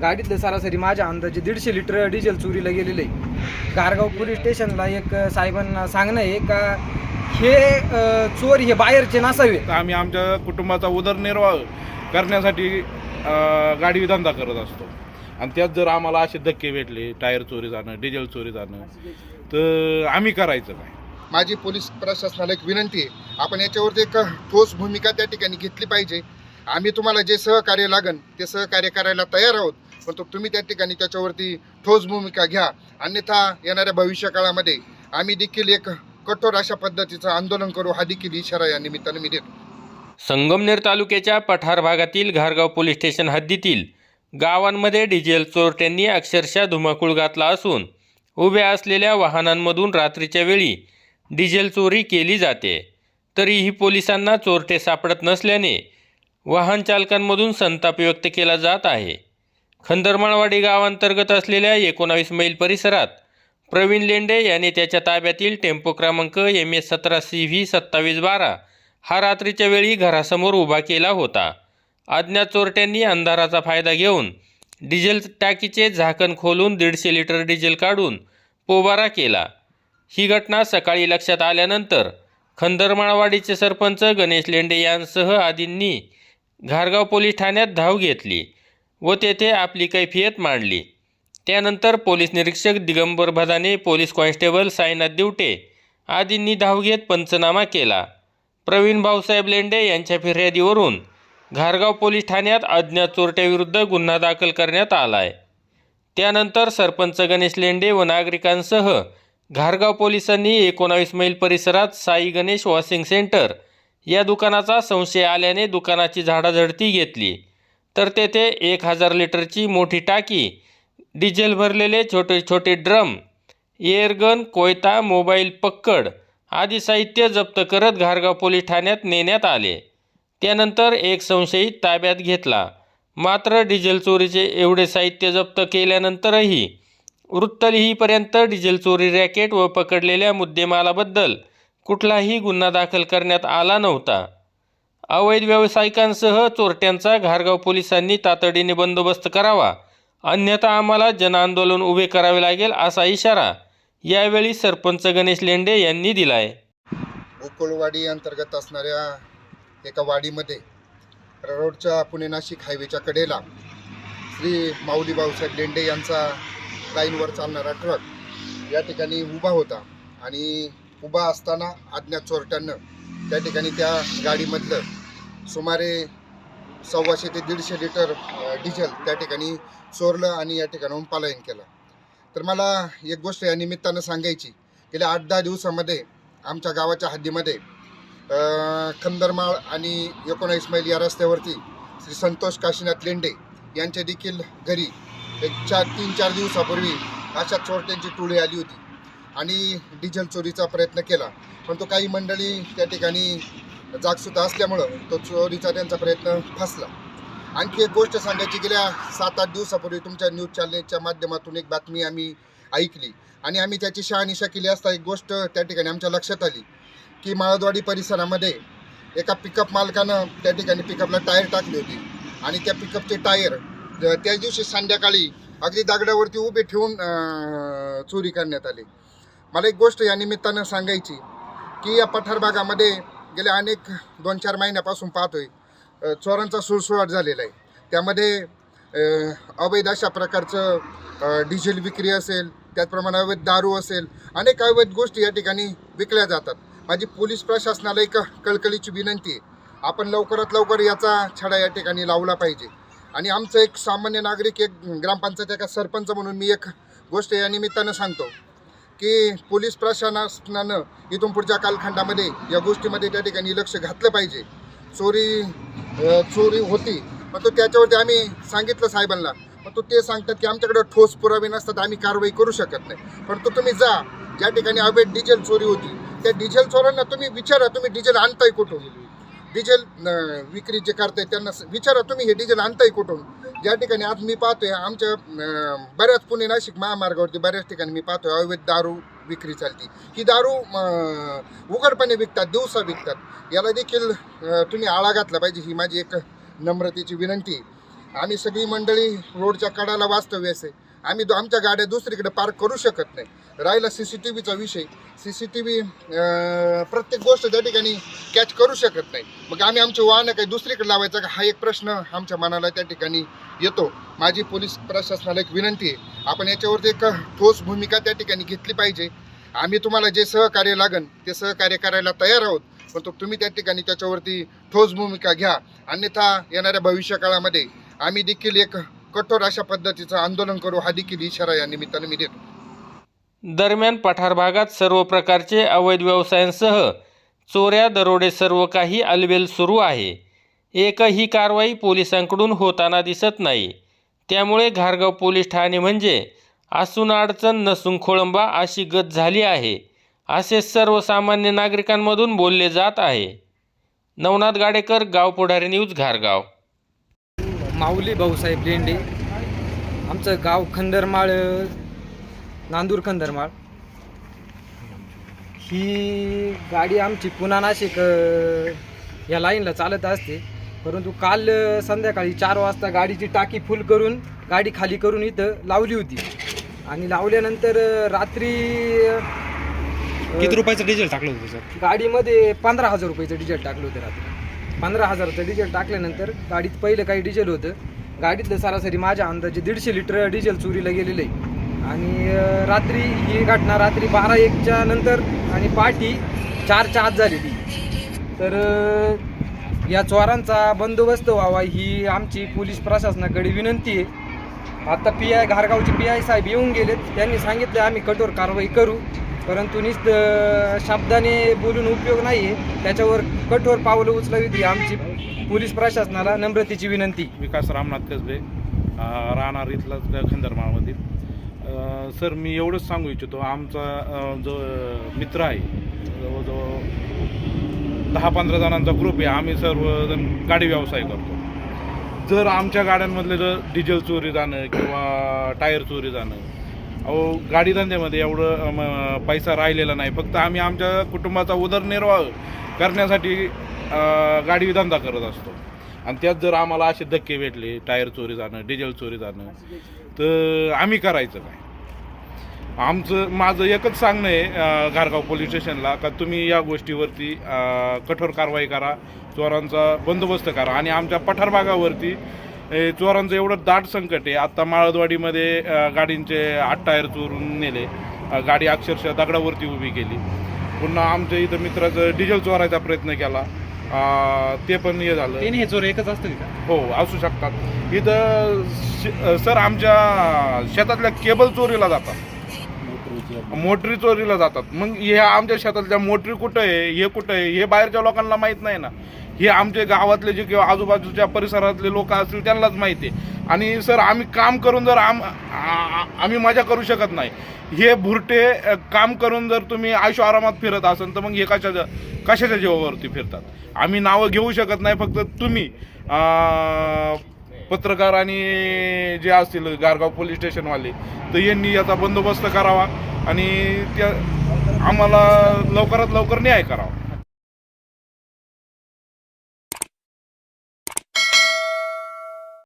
गाडीतले सरासरी माझ्या अंदाजे दीडशे लिटर डिझेल चोरीला गेलेलं आहे. गारगाव पोलीस स्टेशनला एक साहेबांना सांगणं आहे का हे चोर हे बाहेरचे नसावे. आम्ही आमच्या कुटुंबाचा उदरनिर्वाह करण्यासाठी गाडी धंदा करत असतो. आणि त्यात जर आम्हाला असे धक्के भेटले टायर चोरी जाणं डिझेल चोरी जाणं तर आम्ही करायचं काय? माझी पोलीस प्रशासनाला एक विनंती आहे. आपण याच्यावरती एक ठोस भूमिका त्या ठिकाणी घेतली पाहिजे. आम्ही तुम्हाला जे सहकार्य लागन ते सहकार्य करायला तयार आहोत. पण तो तुम्ही त्या ठिकाणी त्याच्यावरती ठोस भूमिका घ्या. अन्यथा येणाऱ्या भविष्य काळामध्ये आम्ही देखील एक कठोर अशा पद्धतीचं आंदोलन करू हा देखील इशारा या निमित्तानं मी देतो. संगमनेर तालुक्याच्या पठार भागातील घारगाव पोलीस स्टेशन हद्दीतील गावांमध्ये डिझेल चोरट्यांनी अक्षरशः धुमाकूळ घातला असून उभ्या असलेल्या वाहनांमधून रात्रीच्या वेळी डिझेल चोरी केली जाते. तरीही पोलिसांना चोरटे सापडत नसल्याने वाहन चालकांमधून संताप व्यक्त केला जात आहे. खंदरमाळवाडी गावांतर्गत असलेल्या एकोणावीस मैल परिसरात प्रवीण लेंडे याने त्याच्या ताब्यातील टेम्पो क्रमांक एम एस सतरा सी व्ही सत्तावीस बारा हा रात्रीच्या वेळी घरासमोर उभा केला होता. अज्ञात चोरट्यांनी अंधाराचा फायदा घेऊन डिझेल टाकीचे झाकण खोलून दीडशे लिटर डिझेल काढून पोबारा केला. ही घटना सकाळी लक्षात आल्यानंतर खंदरमाळवाडीचे सरपंच गणेश लेंडे यांसह आदींनी घारगाव पोलीस ठाण्यात धाव घेतली. व तेथे आपली कैफियत मांडली. त्यानंतर पोलीस निरीक्षक दिगंबर भदाने पोलीस कॉन्स्टेबल साईनाथ दिवटे आदींनी धाव घेत पंचनामा केला. प्रवीण भाऊसाहेब लेंडे यांच्या फिर्यादीवरून घारगाव पोलीस ठाण्यात अज्ञात चोरट्याविरुद्ध गुन्हा दाखल करण्यात आला आहे त्यानंतर सरपंच गणेश लेंडे व नागरिकांसह घारगाव पोलिसांनी एकोणावीस मैल परिसरात साई गणेश वॉशिंग सेंटर या दुकानाचा संशय आल्याने दुकानाची झाडाझडती घेतली. तर तेथे एक हजार लिटरची मोठी टाकी डिझेल भरलेले छोटे छोटे ड्रम एअरगन कोयता मोबाईल पक्कड आदी साहित्य जप्त करत घारगाव पोलीस ठाण्यात नेण्यात आले. त्यानंतर एक संशयित ताब्यात घेतला. मात्र डिझेल चोरीचे एवढे साहित्य जप्त केल्यानंतरही वृत्तलिहीपर्यंत डिझेल चोरी रॅकेट व पकडलेल्या मुद्देमालाबद्दल कुठलाही गुन्हा दाखल करण्यात आला नव्हता. अवैध व्यावसायिकांसह चोरट्यांचा घारगाव पोलिसांनी तातडीने बंदोबस्त करावा. अन्यथा आम्हाला जनआंदोलन उभे करावे लागेल असा इशारा यावेळी सरपंच गणेश लेंडे यांनी दिलाय. गोकुळवाडी अंतर्गत असणाऱ्या एका वाडीमध्ये रोडच्या पुणे नाशिक हायवेच्या कडेला श्री माऊली भाऊसाहेब लेंडे यांचा लाईनवर चालणारा ट्रक या ठिकाणी उभा होता आणि उभा असताना अज्ञात चोरट्यांना त्या ठिकाणी त्या गाडीमधलं सुमारे सव्वाशे ते दीडशे लिटर डिझेल त्या ठिकाणी चोरलं आणि या ठिकाणाहून पलायन केलं. तर मला एक गोष्ट या निमित्तानं सांगायची गेल्या आठ दहा दिवसामध्ये आमच्या गावाच्या हद्दीमध्ये खंदरमाळ आणि एकोणावीस मैल या रस्त्यावरती श्री संतोष काशीनाथ लेंडे यांच्या देखील घरी एक चार तीन चार दिवसापूर्वी अशा चोरट्यांची टोळी आली होती आणि डिझेल चोरीचा प्रयत्न केला. पण तो काही मंडळी त्या ठिकाणी जागसुद्धा असल्यामुळं तो चोरीचा त्यांचा प्रयत्न फसला. आणखी एक गोष्ट सांगायची गेल्या सात आठ दिवसापूर्वी तुमच्या न्यूज चॅनलच्या माध्यमातून एक बातमी आम्ही ऐकली. आणि आम्ही त्याची शहानिशा केली असता एक गोष्ट त्या ठिकाणी आमच्या लक्षात आली की माळदवाडी परिसरामध्ये एका पिकअप मालकानं त्या ठिकाणी पिकअपला टायर टाकली होती. आणि त्या पिकअपचे टायर त्या दिवशी संध्याकाळी अगदी दगडावरती उभे ठेवून चोरी करण्यात आली. मला एक गोष्ट या निमित्तानं सांगायची की या पठार भागामध्ये गेल्या अनेक दोन चार महिन्यापासून पाहतोय आहे चोरांचा सुळसुळाट झालेला आहे. त्यामध्ये अवैध अशा प्रकारचं डिझेल विक्री असेल त्याचप्रमाणे अवैध दारू असेल अनेक अवैध गोष्टी या ठिकाणी विकल्या जातात. माझी पोलीस प्रशासनाला एक कळकळीची विनंती आहे. आपण लवकरात लवकर याचा छडा या ठिकाणी लावला पाहिजे. आणि आमचं एक सामान्य नागरिक एक ग्रामपंचायत एका सरपंच म्हणून मी एक गोष्ट या निमित्तानं सांगतो. की पोलीस प्रशासनानं इथून पुढच्या कालखंडामध्ये या गोष्टीमध्ये त्या ठिकाणी लक्ष घातलं पाहिजे. चोरी चोरी होती. पण तो त्याच्यावरती आम्ही सांगितलं साहेबांना. पण तो ते सांगतात की आमच्याकडे ठोस पुरावे नसतात आम्ही कारवाई करू शकत नाही. पण तो तुम्ही जा. ज्या ठिकाणी अवैध डिझेल चोरी होती त्या डिझेल चोरांना तुम्ही विचारा तुम्ही डिझेल आणताय कुठून? डिझेल विक्री जे करताय त्यांना विचारा तुम्ही हे डिझेल आणताय कुठून? ज्या ठिकाणी आज मी पाहतोय आमच्या अं, बऱ्याच पुणे नाशिक महामार्गावरती बऱ्याच ठिकाणी मी पाहतोय अवैध दारू विक्री चालती. ही दारू अं, उघडपणे विकतात दिवसा विकतात. याला देखील अं, तुम्ही आळा घातला पाहिजे ही माझी एक नम्रतेची विनंती आहे. आम्ही सगळी मंडळी रोडच्या कडाला वास्तव्यास आहे. आम्ही दो- आमच्या गाड्या दुसरीकडे पार्क करू शकत नाही. राहिला सी सी टी व्हीचा विषय. सी सी टी व्ही प्रत्येक गोष्ट त्या ठिकाणी कॅच करू शकत नाही. मग आम्ही आमची वाहनं काही दुसरीकडे लावायचं का? हा एक प्रश्न आमच्या मनाला त्या ठिकाणी येतो. माझी पोलीस प्रशासनाला एक विनंती आहे. आपण याच्यावरती एक ठोस भूमिका त्या ठिकाणी घेतली पाहिजे. आम्ही तुम्हाला जे सहकार्य लागन ते सहकार्य करायला तयार आहोत. पण तो तुम्ही त्या ठिकाणी त्याच्यावरती ठोस भूमिका घ्या. अन्यथा येणाऱ्या भविष्य काळामध्ये आम्ही देखील एक कठोर अशा पद्धतीचं आंदोलन करू. हा देखील इशारा या निमित्ताने मी देतो. दरम्यान पठार भागात सर्व प्रकारचे अवैध व्यवसायांसह चोऱ्या दरोडे सर्व काही अलबेल सुरू आहे. एकही कारवाई पोलिसांकडून होताना दिसत नाही. त्यामुळे घारगाव पोलीस ठाणे म्हणजे असून अडचण नसून खोळंबा अशी गत झाली आहे असे सर्वसामान्य नागरिकांमधून बोलले जात आहे. नवनाथ गाडेकर गाव पुढारी न्यूज घारगाव. माऊली भाऊसाहेब लेंडे आमचं गाव खंदरमाळ नांदूर खंदरमाळ. ही गाडी आमची पुन्हा नाशिक अ, या लाईनला चालत असते. परंतु काल अ, संध्याकाळी चार वाजता गाडीची टाकी फुल करून गाडी खाली करून इथं लावली होती. आणि लावल्यानंतर अ, रात्री अ, किती रुपयाचं डिझेल टाकलं होतं सर? गाडीमध्ये पंधरा हजार रुपयाचं डिझेल टाकलं होतं रात्री. पंधरा हजाराचं डिझेल टाकल्यानंतर गाडीत पहिलं काही डिझेल होतं. गाडीतलं सरासरी माझ्या अंदाजे दीडशे लिटर डिझेल चोरीला गेलेलं आहे. आणि रात्री ही घटना रात्री बारा एकच्या नंतर आणि पाठी चारच्या आत झालेली तर या चोरांचा बंदोबस्त व्हावा ही आमची पोलीस प्रशासनाकडे विनंती आहे. आता पी आय घारगावचे पी आय साहेब येऊन गेलेत. त्यांनी सांगितले आम्ही कठोर कारवाई करू परंतु निस्त शब्दाने बोलून उपयोग नाही आहे त्याच्यावर कठोर पावलं उचलावी ती आमची पोलीस प्रशासनाला नम्रतेची विनंती. विकास रामनाथ कसबे राहणार इथला खंदरमाळमधील सर मी एवढंच सांगू इच्छितो आमचा जो मित्र आहे जवळजवळ दहा पंधरा जणांचा ग्रुप आहे आम्ही सर्वजण गाडी व्यवसाय करतो. जर आमच्या गाड्यांमधले जर डिझेल चोरी जाणं किंवा टायर चोरी जाणं अहो गाडीधंद्यामध्ये एवढं पैसा राहिलेला नाही. फक्त आम्ही आमच्या कुटुंबाचा उदरनिर्वाह करण्यासाठी गाडी धंदा करत असतो. आणि त्यात जर आम्हाला असे धक्के भेटले टायर चोरी जाणं डिझेल चोरी जाणं तर आम्ही करायचं काय? आमचं माझं एकच सांगणं आहे अं, घारगाव पोलीस स्टेशनला का तुम्ही या गोष्टीवरती कठोर कारवाई करा चोरांचा बंदोबस्त करा. आणि आमच्या पठार भागावरती चोरांचं एवढं दाट संकट आहे. आत्ता माळदवाडीमध्ये गाडींचे आठ टायर चोरून नेले. गाडी अक्षरशः दगडावरती उभी केली. पुन्हा आमच्या इथं मित्राचं डिझेल चोरायचा प्रयत्न केला. ते पण हे झालं. हे चोर एकच असतील का? हो असू शकतात. इथं सर आमच्या शेतातल्या केबल चोरीला जातात. मोटरी चोरीला जातात. मग हे आमच्या शेतातल्या मोटरी कुठं आहे? हे कुठं आहे? हे बाहेरच्या लोकांना माहीत नाही ना. हे आमचे गावातले जे किंवा आजूबाजूच्या परिसरातले लोक असतील त्यांनाच माहिती आहे. आणि सर आम्ही काम करून जर आम आम्ही मजा करू शकत नाही. हे भुरटे काम करून जर तुम्ही आयुष्य आरामात फिरत असाल तर मग हे कशाच्या कशाच्या जीवावरती फिरतात? आम्ही नावं घेऊ शकत नाही फक्त तुम्ही पत्रकार आणि जे असतील गारगाव पोलीस स्टेशनवाले तर यांनी याचा बंदोबस्त करावा आणि त्या आम्हाला लवकरात लवकर न्याय करावा.